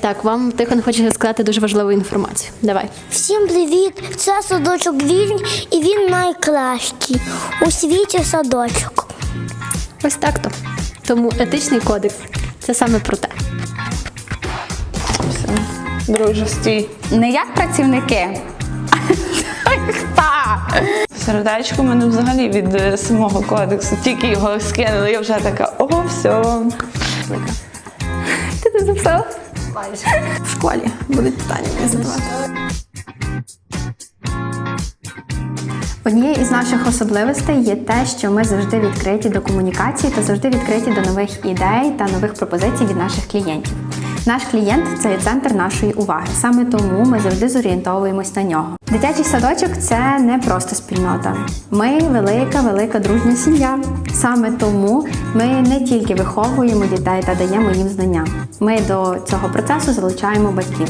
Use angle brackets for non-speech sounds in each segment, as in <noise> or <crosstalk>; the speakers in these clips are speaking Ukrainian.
Так, вам Тихон хоче сказати дуже важливу інформацію. Давай. Всім привіт! Це садочок Вільні і він найкращий у світі садочок. Ось так то. Тому етичний кодекс це саме про те. Все. Друже, стій. Не як працівники. Та. Сердечко в мене взагалі від е, самого кодексу. Тільки його скинули, я вже така, о, все. Ти це записала? В школі будуть питання мені задавати. Однією із наших особливостей є те, що ми завжди відкриті до комунікації та завжди відкриті до нових ідей та нових пропозицій від наших клієнтів. Наш клієнт це центр нашої уваги. Саме тому ми завжди зорієнтовуємось на нього. Дитячий садочок це не просто спільнота. Ми велика, велика дружня сім'я. Саме тому ми не тільки виховуємо дітей та даємо їм знання. Ми до цього процесу залучаємо батьків.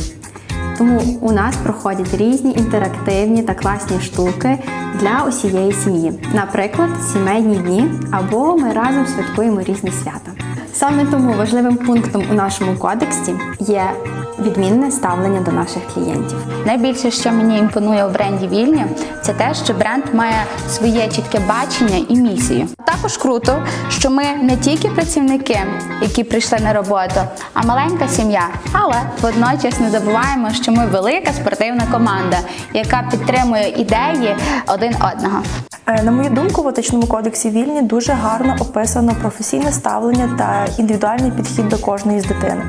Тому у нас проходять різні інтерактивні та класні штуки для усієї сім'ї. Наприклад, сімейні дні або ми разом святкуємо різні свята. Саме тому важливим пунктом у нашому кодексі є відмінне ставлення до наших клієнтів. Найбільше, що мені імпонує у бренді Вільні, це те, що бренд має своє чітке бачення і місію. Також круто, що ми не тільки працівники, які прийшли на роботу, а маленька сім'я. Але водночас не забуваємо, що ми велика спортивна команда, яка підтримує ідеї один одного. Е, На мою думку, в етичному кодексі вільні дуже гарно описано професійне ставлення та індивідуальний підхід до кожної з дитини.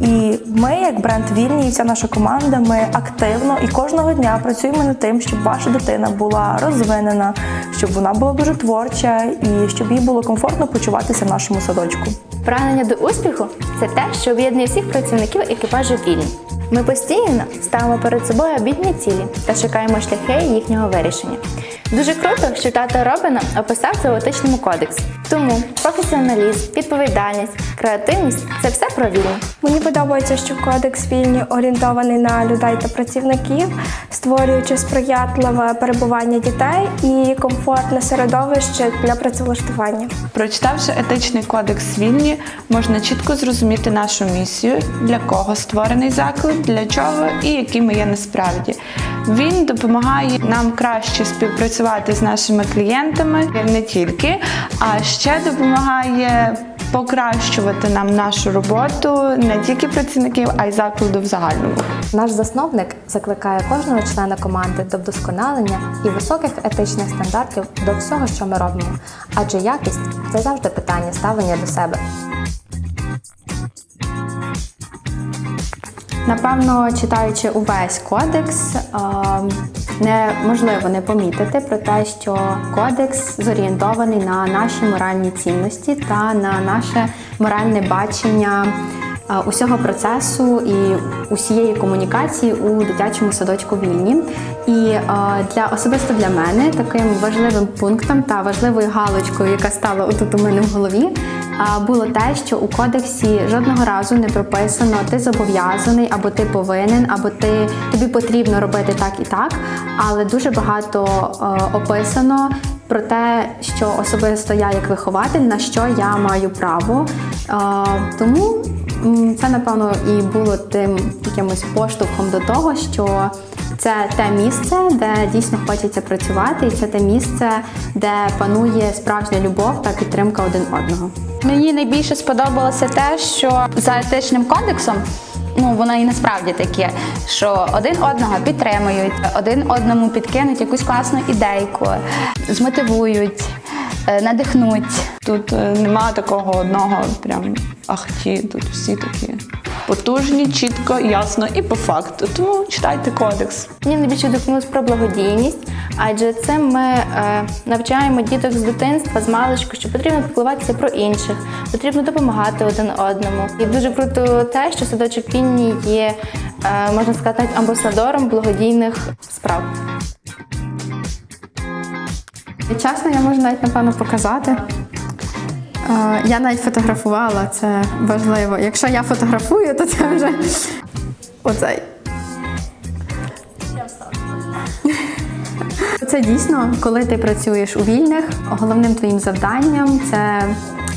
І ми, як бренд вільні, і вся наша команда, ми активно і кожного дня працюємо над тим, щоб ваша дитина була розвинена, щоб вона була дуже творча і щоб їй було комфортно почуватися в нашому садочку. Прагнення до успіху це те, що об'єднує всіх працівників екіпажу Вільні. Ми постійно ставимо перед собою обідні цілі та шукаємо шляхи їхнього вирішення. Дуже круто, що тато Робина описав це у етичному кодексі. Тому професіоналізм, відповідальність, креативність це все про вільні. Мені подобається, що кодекс вільні орієнтований на людей та працівників, створюючи сприятливе перебування дітей і комфортне середовище для працевлаштування. Прочитавши етичний кодекс вільні, можна чітко зрозуміти нашу місію, для кого створений заклад, для чого і яким ми є насправді. Він допомагає нам краще співпрацювати з нашими клієнтами не тільки, а ще допомагає покращувати нам нашу роботу не тільки працівників, а й закладу в загальному. Наш засновник закликає кожного члена команди до вдосконалення і високих етичних стандартів до всього, що ми робимо. Адже якість це завжди питання ставлення до себе. Напевно, читаючи увесь кодекс, е, неможливо не помітити про те, що кодекс зорієнтований на наші моральні цінності та на наше моральне бачення е, усього процесу і усієї комунікації у дитячому садочку вільні. І е, для особисто для мене таким важливим пунктом та важливою галочкою, яка стала отут у мене в голові, було те, що у кодексі жодного разу не прописано ти зобов'язаний, або ти повинен, або ти тобі потрібно робити так і так. Але дуже багато е, описано про те, що особисто я як вихователь, на що я маю право. Е, тому це напевно і було тим якимось поштовхом до того, що це те місце, де дійсно хочеться працювати, і це те місце, де панує справжня любов та підтримка один одного. Мені найбільше сподобалося те, що за етичним кодексом. Ну, воно і насправді таке, що один одного підтримують, один одному підкинуть якусь класну ідейку, змотивують, е, надихнуть. Тут е, нема такого одного прям ахті, тут всі такі потужні, чітко, ясно і по факту. Тому читайте кодекс. Мені найбільше відгукнулось про благодійність, адже цим ми е, навчаємо діток з дитинства, з маличку, що потрібно піклуватися про інших, потрібно допомагати один одному. І дуже круто те, що садочок Вінні є, е, можна сказати, навіть амбасадором благодійних справ. Чесно, я можу навіть напевно показати. Я навіть фотографувала, це важливо. Якщо я фотографую, то це вже оцей. <laughs> Це дійсно, коли ти працюєш у вільних, головним твоїм завданням це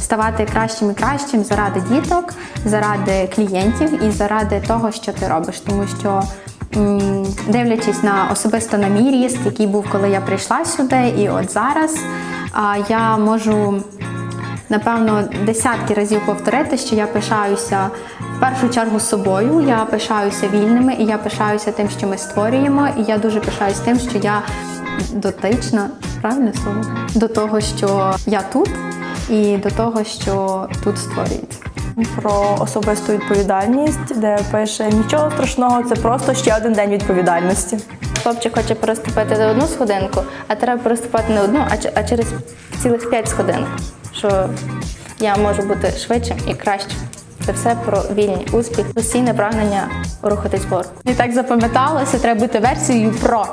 ставати кращим і кращим заради діток, заради клієнтів і заради того, що ти робиш. Тому що дивлячись на особисто на мій ріст, який був, коли я прийшла сюди, і от зараз я можу напевно десятки разів повторити, що я пишаюся в першу чергу собою. Я пишаюся вільними, і я пишаюся тим, що ми створюємо. І я дуже пишаюся тим, що я дотична, правильне слово, до того, що я тут, і до того, що тут створюється. Про особисту відповідальність, де пише нічого страшного, це просто ще один день відповідальності. Хлопчик хоче переступити на одну сходинку, а треба переступати не одну, а, ч- а через цілих п'ять сходинок. Що я можу бути швидшим і кращим. Це все про вільний успіх, постійне прагнення рухатись вгору. І так запам'яталося, треба бути версією про.